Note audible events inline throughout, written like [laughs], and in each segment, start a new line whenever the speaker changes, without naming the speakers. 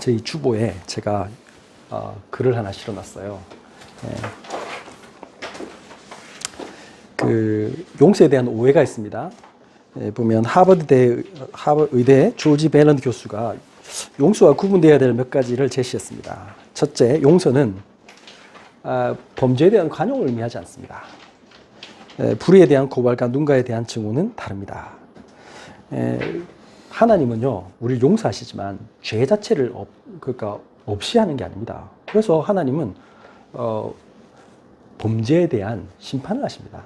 저희 주보에 제가 어, 글을 하나 실어놨어요. 예. 그 용서에 대한 오해가 있습니다. 예, 보면 하버드대 하버 의대 조지 벨런 교수가 용서와 구분되어야 될 몇 가지를 제시했습니다. 첫째, 용서는 아, 범죄에 대한 관용을 의미하지 않습니다. 에, 불의에 대한 고발과 누군가에 대한 증오는 다릅니다. 에, 하나님은요, 우리를 용서하시지만 죄 자체를 없, 그러니까 없이 하는 게 아닙니다. 그래서 하나님은 어, 범죄에 대한 심판을 하십니다.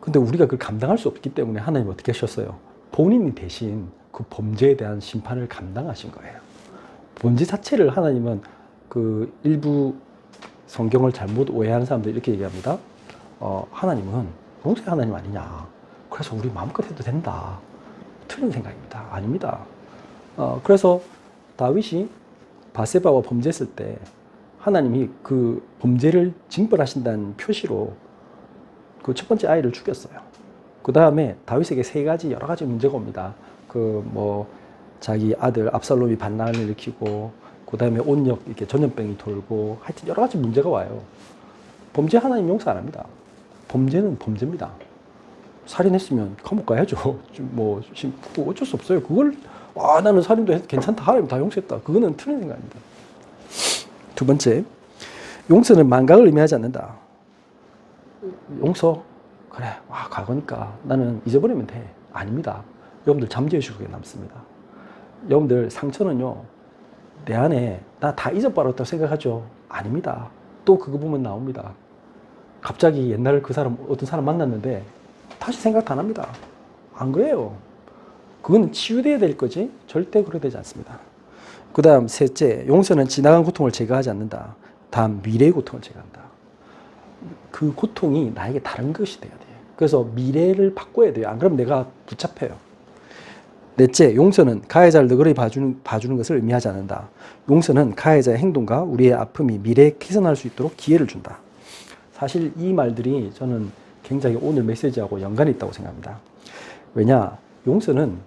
근데 우리가 그걸 감당할 수 없기 때문에 하나님 어떻게 하셨어요? 본인이 대신 그 범죄에 대한 심판을 감당하신 거예요. 범죄 자체를 하나님은 그 일부 성경을 잘못 오해하는 사람들 이렇게 얘기합니다. 어, 하나님은 용서의 하나님 아니냐. 그래서 우리 마음껏 해도 된다. 틀린 생각입니다. 아닙니다. 어, 그래서 다윗이 바세바와 범죄했을 때 하나님이 그 범죄를 징벌하신다는 표시로 그 첫 번째 아이를 죽였어요. 그 다음에 다윗에게 세 가지 여러 가지 문제가 옵니다. 그 뭐 자기 아들 압살롬이 반란을 일으키고 그 다음에 온역 이렇게 전염병이 돌고 하여튼 여러 가지 문제가 와요. 범죄 하나님 용서 안 합니다. 범죄는 범죄입니다. 살인했으면 감옥 가야죠. [laughs] 좀뭐 어쩔 수 없어요. 그걸 와 나는 살인도 했, 괜찮다 하나님 다 용서했다. 그거는 틀린 생각입니다. 두 번째 용서는 망각을 의미하지 않는다. 용서 그래 와 과거니까 나는 잊어버리면 돼 아닙니다 여러분들 잠재의식 속에 남습니다 여러분들 상처는요 내 안에 나 다 잊어버렸다고 생각하죠 아닙니다 또 그거 보면 나옵니다 갑자기 옛날 그 사람 어떤 사람 만났는데 다시 생각 안 합니다 안 그래요 그거는 치유돼야 될 거지 절대 그래 되지 않습니다 그 다음 셋째 용서는 지나간 고통을 제거하지 않는다 다음 미래의 고통을 제거한다 그 고통이 나에게 다른 것이 돼야 돼요. 그래서 미래를 바꿔야 돼요. 안 그러면 내가 붙잡혀요. 넷째, 용서는 가해자를 너그러이 봐주는, 봐주는 것을 의미하지 않는다. 용서는 가해자의 행동과 우리의 아픔이 미래에 개선할 수 있도록 기회를 준다. 사실 이 말들이 저는 굉장히 오늘 메시지하고 연관이 있다고 생각합니다. 왜냐, 용서는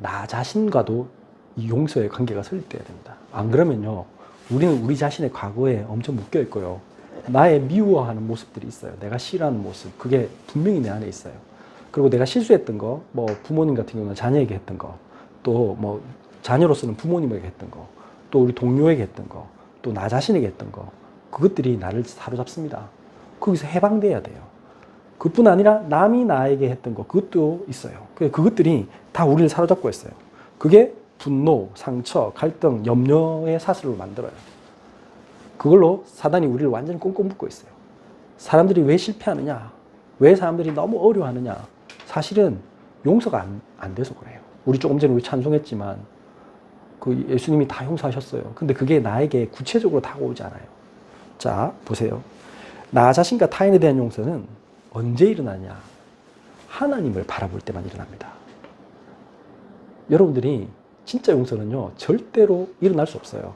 나 자신과도 이 용서의 관계가 설립돼야 됩니다. 안 그러면요, 우리는 우리 자신의 과거에 엄청 묶여 있고요. 나의 미워하는 모습들이 있어요. 내가 싫어하는 모습. 그게 분명히 내 안에 있어요. 그리고 내가 실수했던 거, 뭐 부모님 같은 경우는 자녀에게 했던 거, 또 뭐 자녀로서는 부모님에게 했던 거, 또 우리 동료에게 했던 거, 또 나 자신에게 했던 거, 그것들이 나를 사로잡습니다. 거기서 해방돼야 돼요. 그뿐 아니라 남이 나에게 했던 거, 그것도 있어요. 그 그것들이 다 우리를 사로잡고 있어요. 그게 분노, 상처, 갈등, 염려의 사슬로 만들어요. 그걸로 사단이 우리를 완전히 꽁꽁 묶고 있어요. 사람들이 왜 실패하느냐? 왜 사람들이 너무 어려워하느냐? 사실은 용서가 안, 안 돼서 그래요. 우리 조금 전에 우리 찬송했지만 그 예수님이 다 용서하셨어요. 근데 그게 나에게 구체적으로 다가오지 않아요. 자, 보세요. 나 자신과 타인에 대한 용서는 언제 일어나냐? 하나님을 바라볼 때만 일어납니다. 여러분들이 진짜 용서는요, 절대로 일어날 수 없어요.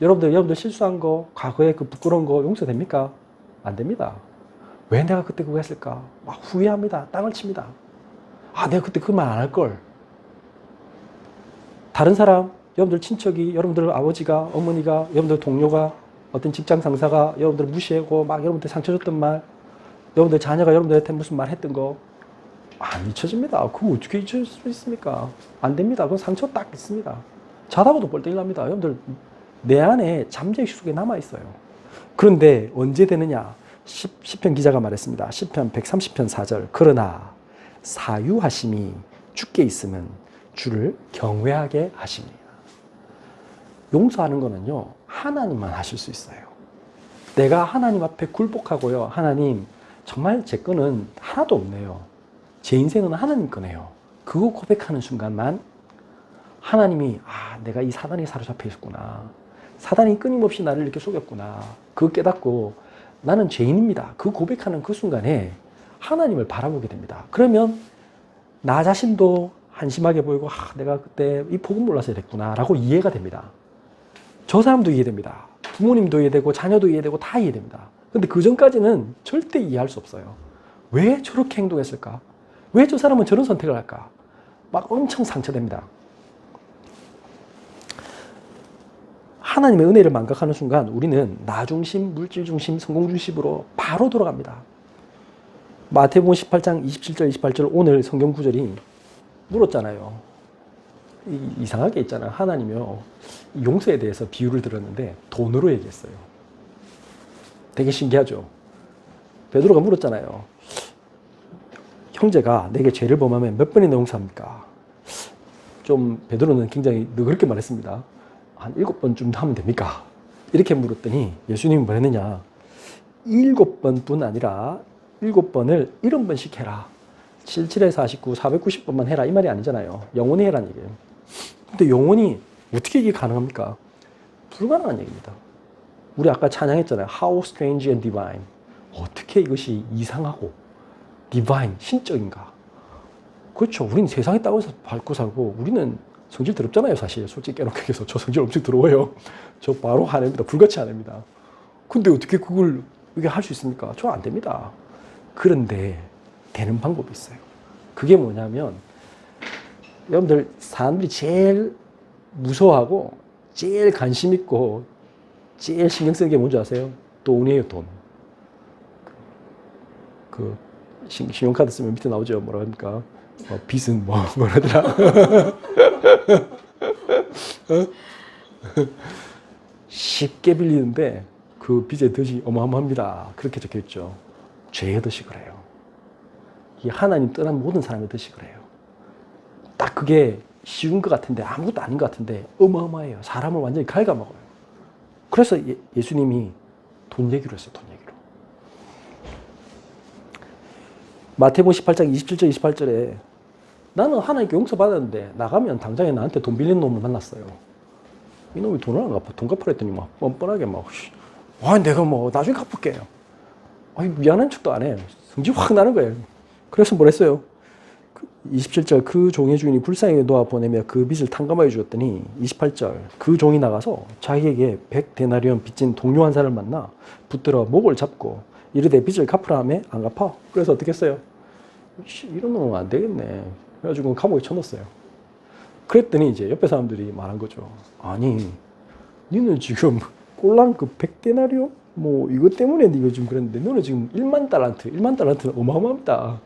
여러분들, 여러분들 실수한 거, 과거에 그 부끄러운 거 용서됩니까? 안 됩니다. 왜 내가 그때 그거 했을까? 막 후회합니다. 땅을 칩니다. 아, 내가 그때 그 말 안 할 걸. 다른 사람, 여러분들 친척이, 여러분들 아버지가, 어머니가, 여러분들 동료가, 어떤 직장 상사가 여러분들 무시하고 막 여러분들 상처 줬던 말, 여러분들 자녀가 여러분들한테 무슨 말 했던 거, 안 잊혀집니다. 그거 어떻게 잊혀질 수 있습니까? 안 됩니다. 그건 상처 딱 있습니다. 자다가도 뻘떡 일납니다. 여러분들 내 안에 잠재의식 속에 남아 있어요. 그런데 언제 되느냐? 10, 편 기자가 말했습니다. 10편 130편 4절. 그러나 사유하심이 죽게 있으면 주를 경외하게 하십니다. 용서하는 거는요, 하나님만 하실 수 있어요. 내가 하나님 앞에 굴복하고요, 하나님, 정말 제 거는 하나도 없네요. 제 인생은 하나님 거네요. 그거 고백하는 순간만 하나님이, 아, 내가 이 사단에 사로잡혀 있었구나. 사단이 끊임없이 나를 이렇게 속였구나. 그거 깨닫고 나는 죄인입니다. 그 고백하는 그 순간에 하나님을 바라보게 됩니다. 그러면 나 자신도 한심하게 보이고, 아, 내가 그때 이 복음 몰라서 이랬구나. 라고 이해가 됩니다. 저 사람도 이해됩니다. 부모님도 이해되고, 자녀도 이해되고, 다 이해됩니다. 근데 그 전까지는 절대 이해할 수 없어요. 왜 저렇게 행동했을까? 왜 저 사람은 저런 선택을 할까? 막 엄청 상처됩니다. 하나님의 은혜를 망각하는 순간 우리는 나 중심, 물질 중심, 성공 중심으로 바로 돌아갑니다. 마태복음 18장 27절 28절 오늘 성경 구절이 물었잖아요. 이- 이상하게 있잖아요. 하나님이요. 용서에 대해서 비유를 들었는데 돈으로 얘기했어요. 되게 신기하죠. 베드로가 물었잖아요. 형제가 내게 죄를 범하면 몇 번이나 용서합니까? 좀 베드로는 굉장히 그렇게 말했습니다. 한 일곱 번쯤 하면 됩니까? 이렇게 물었더니 예수님이 뭐 했느냐? 일곱 번뿐 아니라 일곱 번을 일흔 번씩 해라. 77에 49, 490번만 해라. 이 말이 아니잖아요. 영원히 해라는 얘기예요. 근데 영원히 어떻게 이게 가능합니까? 불가능한 얘기입니다. 우리 아까 찬양했잖아요. How strange and divine. 어떻게 이것이 이상하고 divine, 신적인가? 그렇죠. 우리는 세상에 따라서 밟고 살고 우리는 성질 더럽잖아요, 사실. 솔직히 깨놓게 해서 저 성질 엄청 더러워요. 저 바로 화냅니다. 불같이 화냅니다. 근데 어떻게 그걸 이게 할 수 있습니까? 저 안 됩니다. 그런데 되는 방법이 있어요. 그게 뭐냐면 여러분들 사람들이 제일 무서워하고 제일 관심 있고 제일 신경 쓰는 게 뭔지 아세요? 돈이에요, 돈. 그 신- 신용카드 쓰면 밑에 나오죠. 뭐라 합니까? 어, 빚은 뭐 [laughs] 뭐라더라. 어? 쉽게 빌리는데 그 빚의 덫이 어마어마합니다. 그렇게 적혀 있죠. 죄의 덫이 그래요. 이 하나님 떠난 모든 사람의 덫이 그래요. 딱 그게 쉬운 것 같은데 아무것도 아닌 것 같은데 어마어마해요. 사람을 완전히 갉아먹어요. 그래서 예, 예수님이 돈 얘기로 했어요. 돈 얘기로. 마태복음 18장 27절 28절에 나는 하나님께 용서받았는데 나가면 당장에 나한테 돈 빌린 놈을 만났어요. 이놈이 돈을 안 갚아. 돈 갚으라 했더니 막 뻔뻔하게 막 씨, 아, 내가 뭐 나중에 갚을게요. 아니, 미안한 척도 안 해. 성질 확 나는 거예요. 그래서 뭘 했어요? 그 27절 그 종의 주인이 불쌍히 놓아 보내며 그 빚을 탕감하여 주었더니 28절 그 종이 나가서 자기에게 100데나리온 빚진 동료 한 사람을 만나 붙들어 목을 잡고 이르되 빚을 갚으라 하며 안 갚아. 그래서 어떻게 했어요? 씨, 이런 놈은 안 되겠네. 그래가지고 감옥에 쳐넣었어요. 그랬더니 이제 옆에 사람들이 말한 거죠. 아니, 니는 지금 꼴랑 그 100데나리온? 뭐 이것 때문에 니가 지금 그랬는데 너는 지금 1만 달란트, 1만 달란트는 어마어마합니다.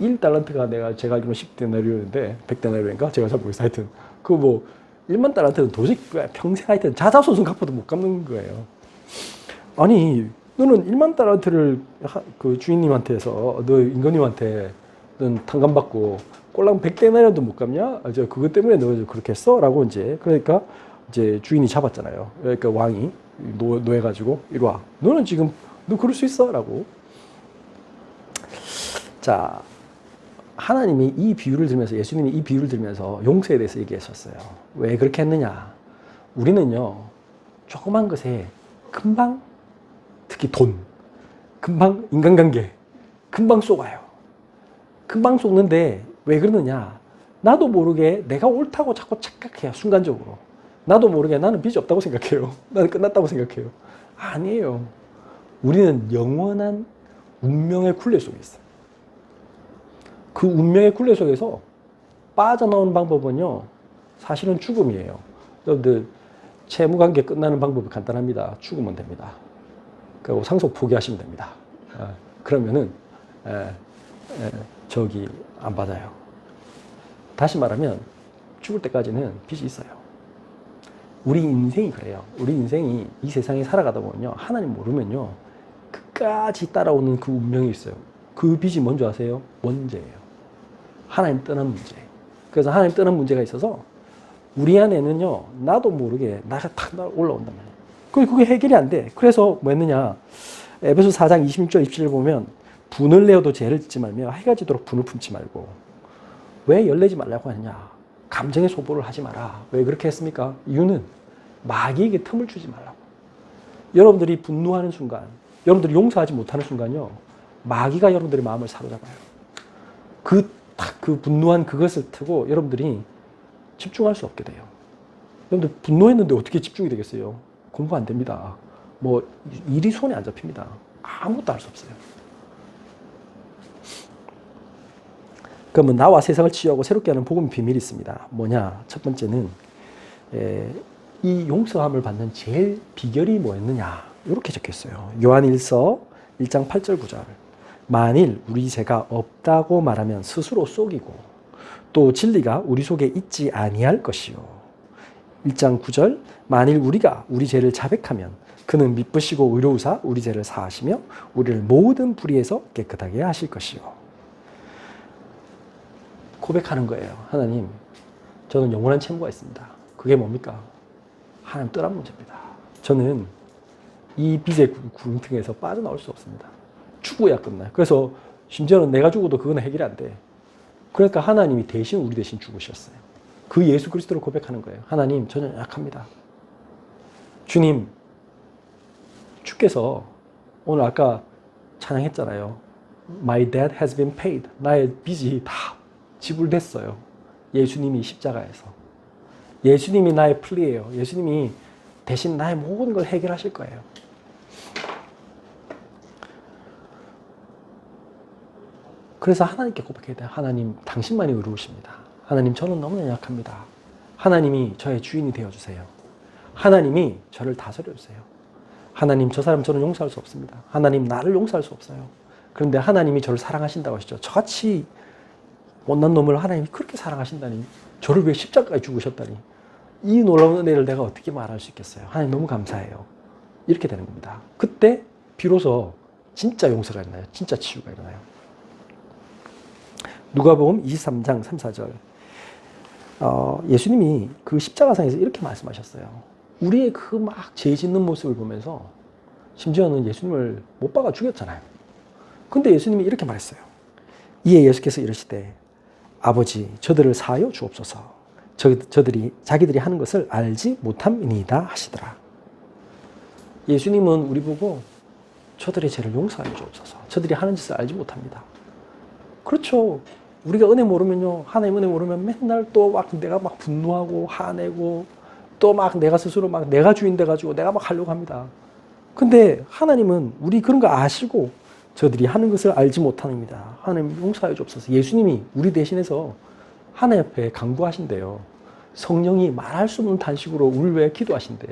1달란트가 내가 제가 알기로 10데나리온인데 100데나리온인가? 제가 잘 모르겠어요. 하여튼 그 뭐 1만 달란트는 도저히 평생 하여튼 자자손손 갚아도 못 갚는 거예요. 아니 너는 1만 달란트를 하- 그 주인님한테서 너 임금님한테 넌 탕감 받고 꼴랑 100데나리온도 못 갚냐? 아, 저 그것 때문에 너 그렇게 했어? 라고 이제 그러니까 이제 주인이 잡았잖아요. 그러니까 왕이 노, 노해 가지고 이리 와. 너는 지금 너 그럴 수 있어? 라고. 자, 하나님이 이 비유를 들면서 예수님이 이 비유를 들면서 용서에 대해서 얘기하셨어요. 왜 그렇게 했느냐? 우리는요, 조그만 것에 금방, 특히 돈, 금방 인간관계, 금방 쏘가요. 금방 쏘는데 왜 그러느냐? 나도 모르게 내가 옳다고 자꾸 착각해요, 순간적으로. 나도 모르게 나는 빚이 없다고 생각해요. [laughs] 나는 끝났다고 생각해요. 아니에요. 우리는 영원한 운명의 굴레 속에 있어요. 그 운명의 굴레 속에서 빠져나오는 방법은요, 사실은 죽음이에요. 여러분들, 채무 관계 끝나는 방법이 간단합니다. 죽으면 됩니다. 그리고 상속 포기하시면 됩니다. 아, 그러면은, 에, 에, 저기, 안 받아요. 다시 말하면, 죽을 때까지는 빚이 있어요. 우리 인생이 그래요. 우리 인생이 이 세상에 살아가다 보면요. 하나님 모르면요. 끝까지 따라오는 그 운명이 있어요. 그 빚이 뭔지 아세요? 원죄예요. 하나님 떠난 문제. 그래서 하나님 떠난 문제가 있어서 우리 안에는요. 나도 모르게 나가 탁 올라온단 말이에요. 그 그게 해결이 안 돼. 그래서 뭐 했느냐. 에베소 4장 26절 27절 보면 분을 내어도 죄를 짓지 말며 해가 지도록 분을 품지 말고 왜 열내지 말라고 하느냐. 감정의 소보를 하지 마라. 왜 그렇게 했습니까? 이유는 마귀에게 틈을 주지 말라고. 여러분들이 분노하는 순간, 여러분들이 용서하지 못하는 순간요, 마귀가 여러분들의 마음을 사로잡아요. 그, 딱 그 분노한 그것을 트고 여러분들이 집중할 수 없게 돼요. 여러분들 분노했는데 어떻게 집중이 되겠어요? 공부 안 됩니다. 뭐, 일이 손에 안 잡힙니다. 아무것도 할 수 없어요. 그러면 나와 세상을 치유하고 새롭게 하는 복음 비밀이 있습니다. 뭐냐? 첫 번째는 에, 이 용서함을 받는 제일 비결이 뭐였느냐? 이렇게 적혀 있어요. 요한 1서 1장 8절 9절. 만일 우리 죄가 없다고 말하면 스스로 속이고 또 진리가 우리 속에 있지 아니할 것이요. 1장 9절 만일 우리가 우리 죄를 자백하면 그는 미쁘시고 의로우사 우리 죄를 사하시며 우리를 모든 불의에서 깨끗하게 하실 것이요. 고백하는 거예요. 하나님, 저는 영원한 채무가 있습니다. 그게 뭡니까? 하나님 떠난 문제입니다. 저는 이 빚의 구- 구름등에서 빠져나올 수 없습니다. 죽어야 끝나요. 그래서 심지어는 내가 죽어도 그건 해결이 안 돼. 그러니까 하나님이 대신 우리 대신 죽으셨어요. 그 예수 그리스도를 고백하는 거예요. 하나님, 저는 약합니다. 주님, 주께서 오늘 아까 찬양했잖아요. My debt has been paid. 나의 빚이 다 지불됐어요. 예수님이 십자가에서. 예수님이 나의 플리예요. 예수님이 대신 나의 모든 걸 해결하실 거예요. 그래서 하나님께 고백해야 돼요. 하나님, 당신만이 의로우십니다. 하나님, 저는 너무나 약합니다. 하나님이 저의 주인이 되어주세요. 하나님이 저를 다스려주세요. 하나님, 저 사람 저는 용서할 수 없습니다. 하나님, 나를 용서할 수 없어요. 그런데 하나님이 저를 사랑하신다고 하시죠. 저같이 못난 놈을 하나님이 그렇게 사랑하신다니, 저를 왜 십자가에 죽으셨다니, 이 놀라운 은혜를 내가 어떻게 말할 수 있겠어요? 하나님 너무 감사해요. 이렇게 되는 겁니다. 그때 비로소 진짜 용서가 일어나요. 진짜 치유가 일어나요. 누가복음 23장 3, 4절. 어, 예수님이 그 십자가상에서 이렇게 말씀하셨어요. 우리의 그 막 죄 짓는 모습을 보면서 심지어는 예수님을 못 박아 죽였잖아요. 근데 예수님이 이렇게 말했어요. 이에 예수께서 이르시되 아버지 저들을 사하여 주옵소서. 저, 저들이 자기들이 하는 것을 알지 못함이니이다 하시더라. 예수님은 우리 보고 저들의 죄를 용서하여 주옵소서. 저들이 하는 짓을 알지 못합니다. 그렇죠. 우리가 은혜 모르면요. 하나님 은혜 모르면 맨날 또 막 내가 막 분노하고 화내고 또 막 내가 스스로 막 내가 주인 돼가지고 내가 막 하려고 합니다. 근데 하나님은 우리 그런 거 아시고 저들이 하는 것을 알지 못합니다. 하나님 용서하여 주옵소서. 예수님이 우리 대신해서 하나님 앞에 강구하신대요. 성령이 말할 수 없는 단식으로 우리 위해 기도하신대.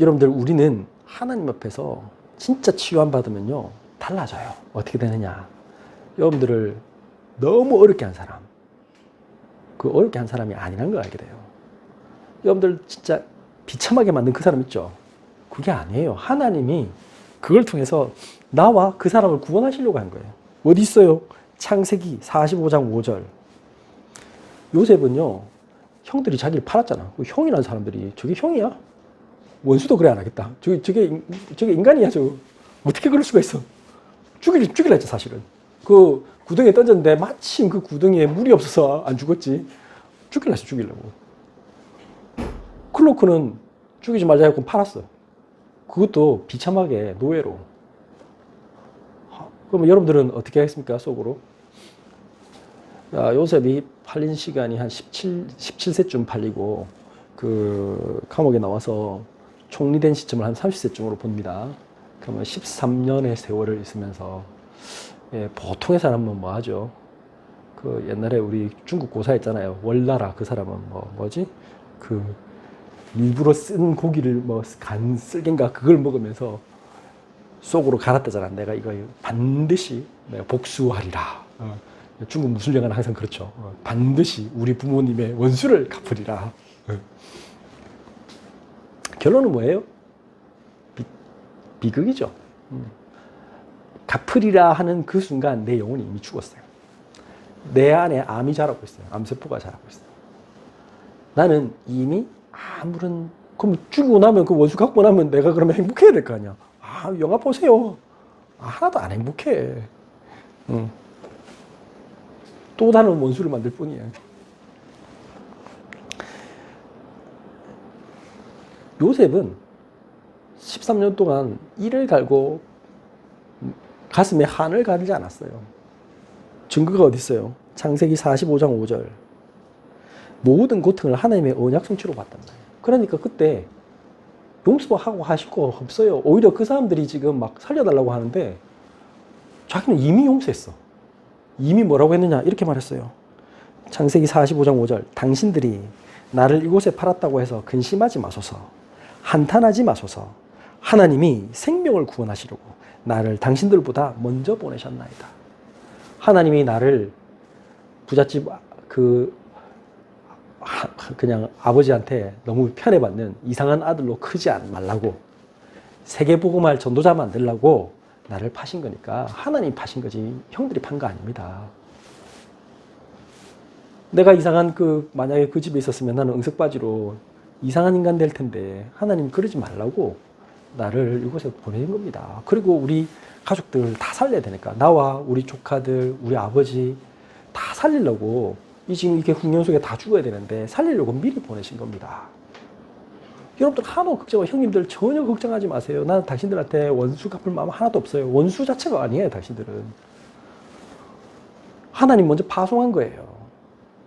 여러분들 우리는 하나님 앞에서 진짜 치유함 받으면요 달라져요. 어떻게 되느냐? 여러분들을 너무 어렵게 한 사람, 그 어렵게 한 사람이 아니라는 걸 알게 돼요. 여러분들 진짜 비참하게 만든 그 사람 있죠? 그게 아니에요. 하나님이 그걸 통해서 나와 그 사람을 구원하시려고 한 거예요. 어디 있어요? 창세기 45장 5절. 요셉은요, 형들이 자기를 팔았잖아. 그 형이라는 사람들이 저게 형이야? 원수도 그래 안 하겠다. 저게, 저게, 인- 저게 인간이야, 저. 어떻게 그럴 수가 있어? 죽일, 죽일라 했죠, 사실은. 그 구덩이에 던졌는데 마침 그 구덩이에 물이 없어서 안 죽었지. 죽일라 했어, 죽이려고. 클로크는 죽이지 말자 했고 팔았어. 그것도 비참하게 노예로. 하, 그러면 여러분들은 어떻게 하겠습니까, 속으로? 야, 요셉이 팔린 시간이 한 17, 17세쯤 팔리고, 그, 감옥에 나와서 총리된 시점을 한 30세쯤으로 봅니다. 그러면 13년의 세월을 있으면서, 예, 보통의 사람은 뭐 하죠? 그 옛날에 우리 중국 고사 있잖아요. 월나라 그 사람은 뭐, 뭐지? 그, 일부러 쓴 고기를 뭐 간 쓸개인가 그걸 먹으면서 속으로 갈았다잖아. 내가 이거 반드시 내가 복수하리라. 어, 중국 무술 영화는 항상 그렇죠. 어, 반드시 우리 부모님의 원수를 갚으리라. 어. 결론은 뭐예요? 비, 비극이죠. 음. 갚으리라 하는 그 순간 내 영혼이 이미 죽었어요. 내 안에 암이 자라고 있어요. 암세포가 자라고 있어요. 나는 이미 아무런 그럼 죽이고 나면 그 원수 갖고 나면 내가 그러면 행복해야 될 거 아니야. 아 영화 보세요. 아, 하나도 안 행복해. 응. 또 다른 원수를 만들 뿐이야. 요셉은 13년 동안 이를 갈고 가슴에 한을 가리지 않았어요. 증거가 어디 있어요? 창세기 45장 5절. 모든 고통을 하나님의 언약 성취로 받단 말이에요. 그러니까 그때 용서하고 하실 거 없어요. 오히려 그 사람들이 지금 막 살려달라고 하는데 자기는 이미 용서했어. 이미 뭐라고 했느냐? 이렇게 말했어요. 창세기 45장 5절 당신들이 나를 이곳에 팔았다고 해서 근심하지 마소서 한탄하지 마소서 하나님이 생명을 구원하시려고 나를 당신들보다 먼저 보내셨나이다. 하나님이 나를 부잣집 그 하- 그냥 아버지한테 너무 편애받는 이상한 아들로 크지 않- 말라고 세계복음할 전도자 만들라고 나를 파신 거니까 하나님 파신 거지 형들이 판 거 아닙니다. 내가 이상한 그 만약에 그 집에 있었으면 나는 응석바지로 이상한 인간 될 텐데 하나님 그러지 말라고 나를 이곳에 보내는 겁니다. 그리고 우리 가족들 다 살려야 되니까 나와 우리 조카들, 우리 아버지 다 살리려고 이 지금 이렇게 훈련 속에 다 죽어야 되는데 살리려고 미리 보내신 겁니다. 여러분들 하나도 걱정, 형님들 전혀 걱정하지 마세요. 나는 당신들한테 원수 갚을 마음 하나도 없어요. 원수 자체가 아니에요, 당신들은. 하나님 먼저 파송한 거예요.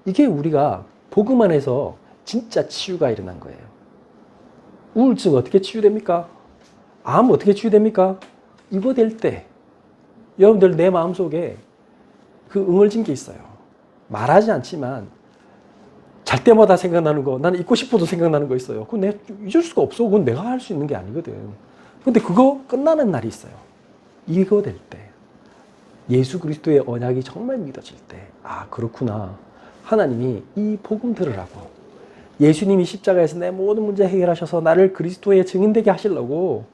이게 우리가 복음 안에서 진짜 치유가 일어난 거예요. 우울증 어떻게 치유됩니까? 암 어떻게 치유됩니까? 이거 될 때, 여러분들 내 마음속에 그 응어진 게 있어요. 말하지 않지만 잘 때마다 생각나는 거, 나는 잊고 싶어도 생각나는 거 있어요. 그건 내가 잊을 수가 없어. 그건 내가 할 수 있는 게 아니거든. 근데 그거 끝나는 날이 있어요. 이거 될 때. 예수 그리스도의 언약이 정말 믿어질 때. 아, 그렇구나. 하나님이 이 복음 들으라고. 예수님이 십자가에서 내 모든 문제 해결하셔서 나를 그리스도의 증인되게 하시려고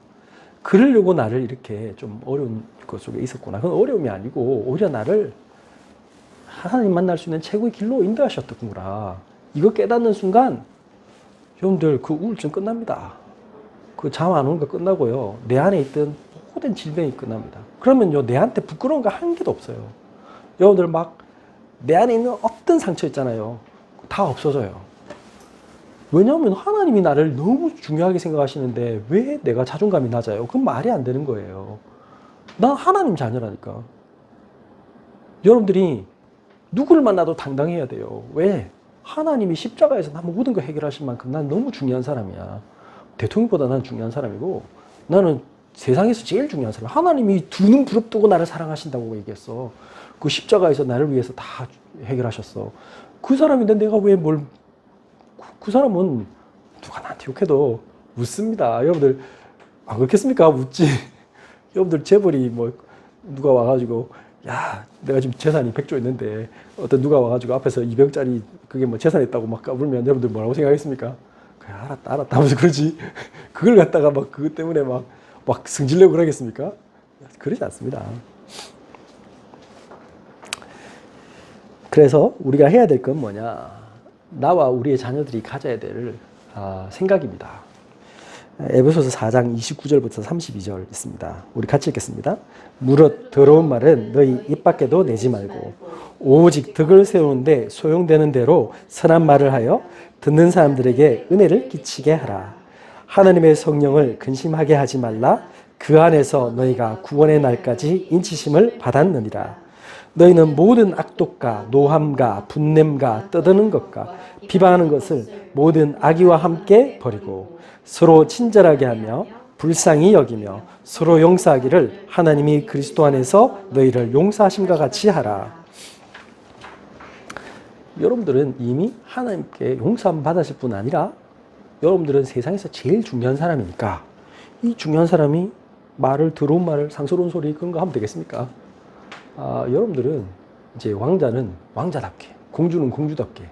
그러려고 나를 이렇게 좀 어려운 것 속에 있었구나. 그건 어려움이 아니고 오히려 나를 하나님 만날 수 있는 최고의 길로 인도하셨더구나. 이거 깨닫는 순간 여러분들 그 우울증 끝납니다. 그 잠 안 오는 거 끝나고요. 내 안에 있던 모든 질병이 끝납니다. 그러면요 내한테 부끄러운 거 한 개도 없어요. 여러분들 막 내 안에 있는 어떤 상처 있잖아요. 다 없어져요. 왜냐하면 하나님이 나를 너무 중요하게 생각하시는데 왜 내가 자존감이 낮아요? 그건 말이 안 되는 거예요. 난 하나님 자녀라니까. 여러분들이 누구를 만나도 당당해야 돼요. 왜? 하나님이 십자가에서 나 모든 걸 해결하실 만큼 난 너무 중요한 사람이야. 대통령보다 난 중요한 사람이고 나는 세상에서 제일 중요한 사람. 하나님이 두 눈 부릅뜨고 나를 사랑하신다고 얘기했어. 그 십자가에서 나를 위해서 다 해결하셨어. 그 사람인데 내가 왜 뭘, 그, 그 사람은 누가 나한테 욕해도 웃습니다. 여러분들, 안 그렇겠습니까? 웃지. [laughs] 여러분들 재벌이 뭐, 누가 와가지고, 야, 내가 지금 재산이 100조 있는데, 어떤 누가 와가지고 앞에서 200짜리 그게 뭐 재산 있다고 막 까불면 여러분들 뭐라고 생각하겠습니까? 그래, 알았다, 알았다 하면서 그러지. [laughs] 그걸 갖다가 막 그것 때문에 막, 막 승질내고 그러겠습니까? 그러지 않습니다. 그래서 우리가 해야 될 건 뭐냐? 나와 우리의 자녀들이 가져야 될 아, 생각입니다. 에베소서 4장 29절부터 32절 있습니다. 우리 같이 읽겠습니다. 무릇 더러운 말은 너희 입 밖에도 내지 말고 오직 덕을 세우는데 소용되는 대로 선한 말을 하여 듣는 사람들에게 은혜를 끼치게 하라. 하나님의 성령을 근심하게 하지 말라. 그 안에서 너희가 구원의 날까지 인치심을 받았느니라. 너희는 모든 악독과 노함과 분냄과 떠드는 것과 비방하는 것을 모든 악의와 함께 버리고 서로 친절하게 하며 불쌍히 여기며 서로 용서하기를 하나님이 그리스도 안에서 너희를 용서하심과 같이 하라. 여러분들은 이미 하나님께 용서함 받으실 뿐 아니라 여러분들은 세상에서 제일 중요한 사람이니까 이 중요한 사람이 말을 더러운 말을 상스러운 소리 그런 거 하면 되겠습니까? 아, 여러분들은 이제 왕자는 왕자답게, 공주는 공주답게.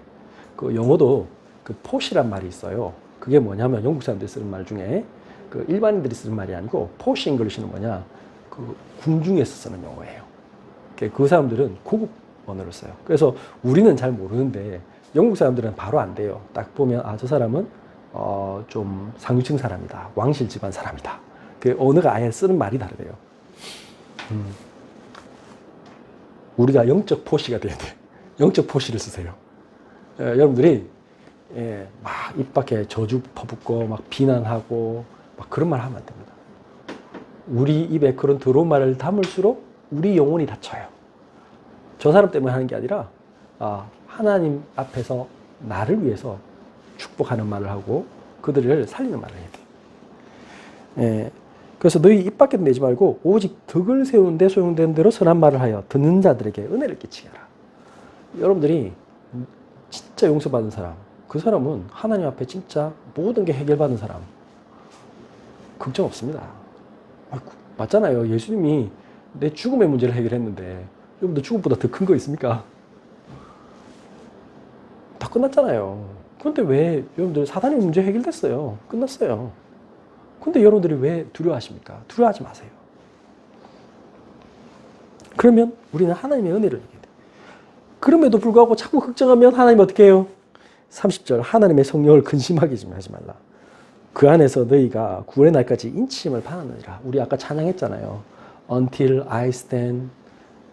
그 영어도 그 포시란 말이 있어요. 그게 뭐냐면 영국 사람들이 쓰는 말 중에 그 일반인들이 쓰는 말이 아니고 포시 잉글리시는 뭐냐? 그 궁중에서 쓰는 영어예요. 그- 그 사람들은 고급 언어를 써요. 그래서 우리는 잘 모르는데 영국 사람들은 바로 안 돼요. 딱 보면 아 저 사람은 어, 좀 상류층 사람이다. 왕실 집안 사람이다. 그 언어가 아예 쓰는 말이 다르대요. 음. 우리가 영적 포시가 돼야 돼. 영적 포시를 쓰세요. 예, 여러분들이 예, 막 입 밖에 저주 퍼붓고 막 비난하고 막 그런 말 하면 안 됩니다. 우리 입에 그런 더러운 말을 담을수록 우리 영혼이 다쳐요. 저 사람 때문에 하는 게 아니라 아, 하나님 앞에서 나를 위해서 축복하는 말을 하고 그들을 살리는 말을 해야 돼. 예, 그래서 너희 입 밖에 내지 말고 오직 덕을 세우는데 소용되는 대로 선한 말을 하여 듣는 자들에게 은혜를 끼치게 하라. 여러분들이 진짜 용서받은 사람. 그 사람은 하나님 앞에 진짜 모든 게 해결받은 사람. 걱정 없습니다. 맞잖아요. 예수님이 내 죽음의 문제를 해결했는데 여러분들 죽음보다 더 큰 거 있습니까? 다 끝났잖아요. 근데 왜 여러분들 사단의 문제 해결됐어요. 끝났어요. 근데 여러분들이 왜 두려워하십니까? 두려워하지 마세요. 그러면 우리는 하나님의 은혜를 돼. 그럼에도 불구하고 자꾸 걱정하면 하나님 어떻게 해요? 30절 하나님의 성령을 근심하게 좀 하지 말라. 그 안에서 너희가 구원의 날까지 인치심을 받았느니라. 우리 아까 찬양했잖아요. Until I stand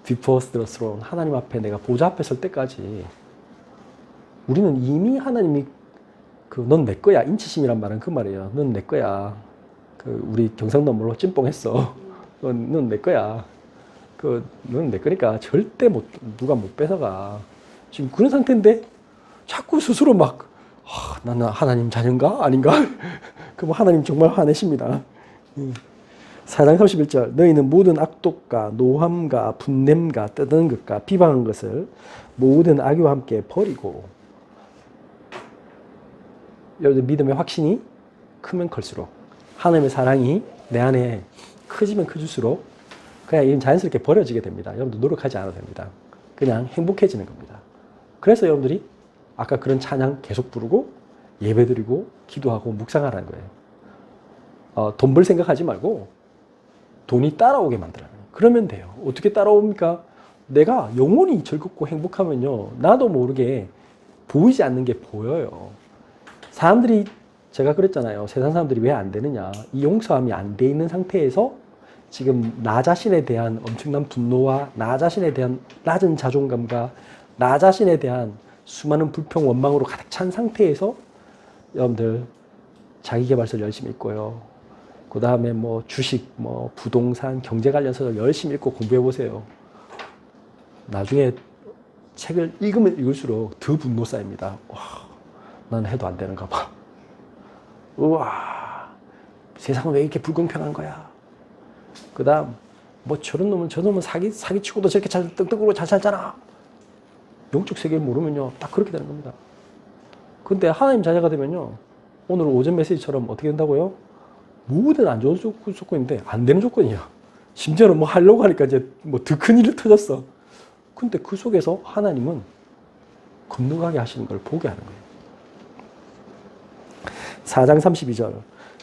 before the throne. 하나님 앞에 내가 보좌 앞에 설 때까지 우리는 이미 하나님이 그 넌 내 거야. 인치심이란 말은 그 말이에요. 넌 내 거야. 그 우리 경상도 말로 찐뽕했어. [laughs] 넌내 거야. 그넌내 거니까 절대 못 누가 못 뺏어가. 지금 그런 상태인데 자꾸 스스로 막 아, 나는 하나님 자녀인가 아닌가? [laughs] 그럼 하나님 정말 화내십니다. 음. 4장 31절 너희는 모든 악독과 노함과 분냄과 떠드는 것과 비방한 것을 모든 악유와 함께 버리고 여러분 믿음의 확신이 크면 클수록 하나님의 사랑이 내 안에 커지면 커질수록 그냥 자연스럽게 버려지게 됩니다. 여러분들 노력하지 않아도 됩니다. 그냥 행복해지는 겁니다. 그래서 여러분들이 아까 그런 찬양 계속 부르고 예배 드리고 기도하고 묵상하라는 거예요. 어, 돈벌 생각하지 말고 돈이 따라오게 만들어요. 그러면 돼요. 어떻게 따라옵니까? 내가 영원히 즐겁고 행복하면요. 나도 모르게 보이지 않는 게 보여요. 사람들이 제가 그랬잖아요. 세상 사람들이 왜 안 되느냐. 이 용서함이 안 돼 있는 상태에서 지금 나 자신에 대한 엄청난 분노와 나 자신에 대한 낮은 자존감과 나 자신에 대한 수많은 불평, 원망으로 가득 찬 상태에서 여러분들 자기개발서를 열심히 읽고요. 그 다음에 뭐 주식, 뭐 부동산, 경제 관련서를 열심히 읽고 공부해 보세요. 나중에 책을 읽으면 읽을수록 더 분노 쌓입니다. 와, 난 해도 안 되는가 봐. 우와, 세상은 왜 이렇게 불공평한 거야? 그 다음, 뭐 저런 놈은 저 놈은 사기, 사기치고도 저렇게 잘, 떵떵거리고 잘 살잖아. 영적 세계 모르면요, 딱 그렇게 되는 겁니다. 근데 하나님 자녀가 되면요, 오늘 오전 메시지처럼 어떻게 된다고요? 모든 안 좋은 조- 조건인데 안 되는 조건이야. 심지어는 뭐 하려고 하니까 이제 뭐 더 큰 일이 터졌어. 근데 그 속에서 하나님은 건너가게 하시는 걸 보게 하는 거예요. 4장 32절.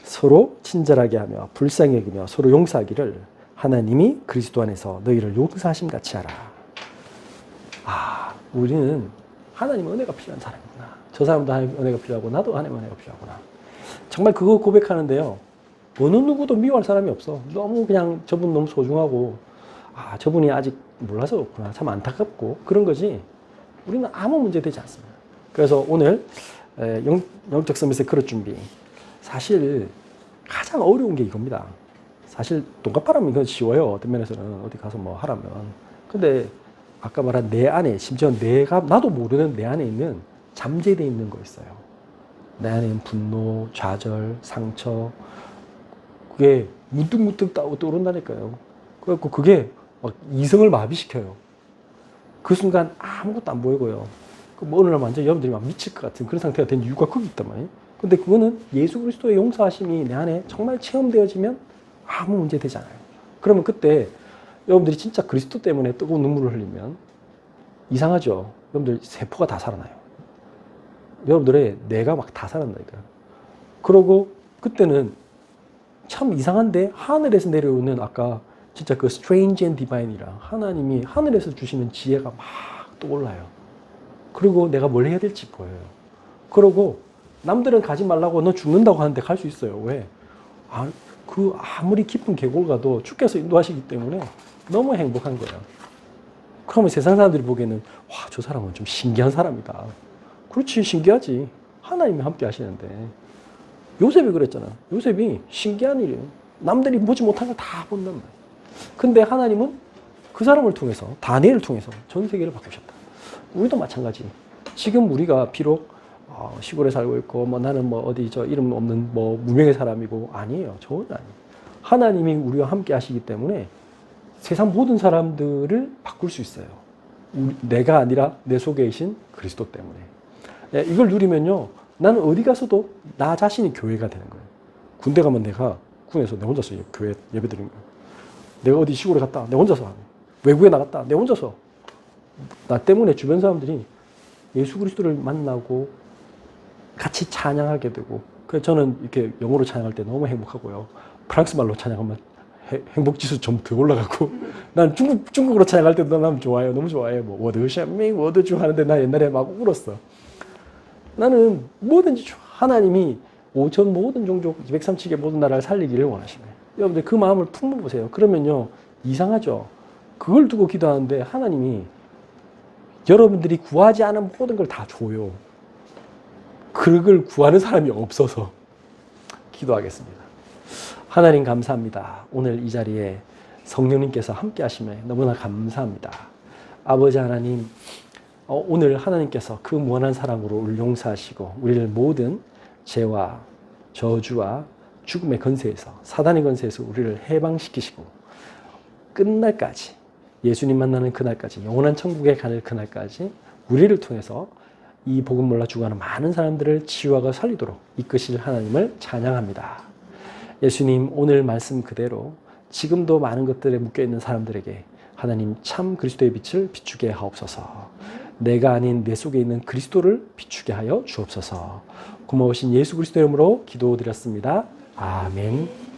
서로 친절하게 하며 불쌍히 여기며 서로 용서하기를 하나님이 그리스도 안에서 너희를 용서하심 같이 하라. 아, 우리는 하나님 은혜가 필요한 사람이구나. 저 사람도 하나님 은혜가 필요하고 나도 하나님 은혜가 필요하구나. 정말 그거 고백하는데요. 어느 누구도 미워할 사람이 없어. 너무 그냥 저분 너무 소중하고 아 저분이 아직 몰라서 그렇구나. 참 안타깝고 그런 거지. 우리는 아무 문제 되지 않습니다. 그래서 오늘 에, 영, 영적 서밋의 그릇 준비. 사실 가장 어려운 게 이겁니다. 사실 돈값바람이 그건 쉬워요. 어떤 면에서는 어디 가서 뭐 하라면. 근데 아까 말한 내 안에 심지어 내가 나도 모르는 내 안에 있는 잠재되어 있는 거 있어요. 내 안에 있는 분노, 좌절, 상처 그게 따- 떠오른다니까요. 그래갖고 그게 막 이성을 마비시켜요. 그 순간 아무것도 안 보이고요. 그뭐 어느 날 완전 여러분들이 막 미칠 것 같은 그런 상태가 된 이유가 거기 있단 말이에요. 근데 그거는 예수 그리스도의 용서하심이 내 안에 정말 체험되어지면 아무 문제 되지 않아요. 그러면 그때 여러분들이 진짜 그리스도 때문에 뜨거운 눈물을 흘리면 이상하죠. 여러분들 세포가 다 살아나요. 여러분들의 뇌가 막 다 살아난다니까요. 그러고 그때는 참 이상한데 하늘에서 내려오는 아까 진짜 그 strange and divine이라 하나님이 하늘에서 주시는 지혜가 막 떠올라요. 그리고 내가 뭘 해야 될지 보여요. 그러고 남들은 가지 말라고 너 죽는다고 하는데 갈 수 있어요. 왜? 아, 그 아무리 깊은 계곡을 가도 주께서 인도하시기 때문에 너무 행복한 거예요. 그러면 세상 사람들이 보기에는 와, 저 사람은 좀 신기한 사람이다. 그렇지, 신기하지. 하나님이 함께 하시는데. 요셉이 그랬잖아. 요셉이 신기한 일이에요. 남들이 보지 못한 걸 다 본단 말이에요. 근데 하나님은 그 사람을 통해서, 다니엘을 통해서 전 세계를 바꾸셨다. 우리도 마찬가지. 지금 우리가 비록 어, 시골에 살고 있고, 뭐 나는 뭐 어디 저 이름 없는 뭐 무명의 사람이고, 아니에요. 전혀 아니에요. 하나님이 우리와 함께 하시기 때문에 세상 모든 사람들을 바꿀 수 있어요. 우리- 내가 아니라 내 속에 계신 그리스도 때문에. 예, 이걸 누리면요. 나는 어디 가서도 나 자신이 교회가 되는 거예요. 군대 가면 내가 군에서 내 혼자서 교회 예배 드리는 거예요. 내가 어디 시골에 갔다 내 혼자서. 외국에 나갔다 내 혼자서 나 때문에 주변 사람들이 예수 그리스도를 만나고 같이 찬양하게 되고 그래서 저는 이렇게 영어로 찬양할 때 너무 행복하고요. 프랑스 말로 찬양하면 해- 행복 지수 좀 더 올라가고 [laughs] 난 중국 중국어로 찬양할 때도 난 좋아요. 너무 좋아해. 뭐 워드 샤미 워드 주 하는데 나 옛날에 막 울었어. 나는 뭐든지. 하나님이 오천 모든 종족 237개 모든 나라를 살리기를 원하시네. 여러분들 그 마음을 품어보세요. 그러면요 이상하죠. 그걸 두고 기도하는데 하나님이 여러분들이 구하지 않은 모든 걸 다 줘요. 그걸 구하는 사람이 없어서 기도하겠습니다. 하나님 감사합니다. 오늘 이 자리에 성령님께서 함께 하심에 너무나 감사합니다. 아버지 하나님, 어, 오늘 하나님께서 그 무한한 사랑으로 우리를 용서하시고 우리를 모든 죄와 저주와 죽음의 건세에서 사단의 건세에서 우리를 해방시키시고 끝날까지 예수님 만나는 그날까지 영원한 천국에 가는 그날까지 우리를 통해서 이 복음 몰라 죽어가는 많은 사람들을 치유하고 살리도록 이끄실 하나님을 찬양합니다. 예수님 오늘 말씀 그대로 지금도 많은 것들에 묶여 있는 사람들에게 하나님 참 그리스도의 빛을 비추게 하옵소서. 내가 아닌 내 속에 있는 그리스도를 비추게 하여 주옵소서. 고마우신 예수 그리스도의 이름으로 기도드렸습니다. 아멘.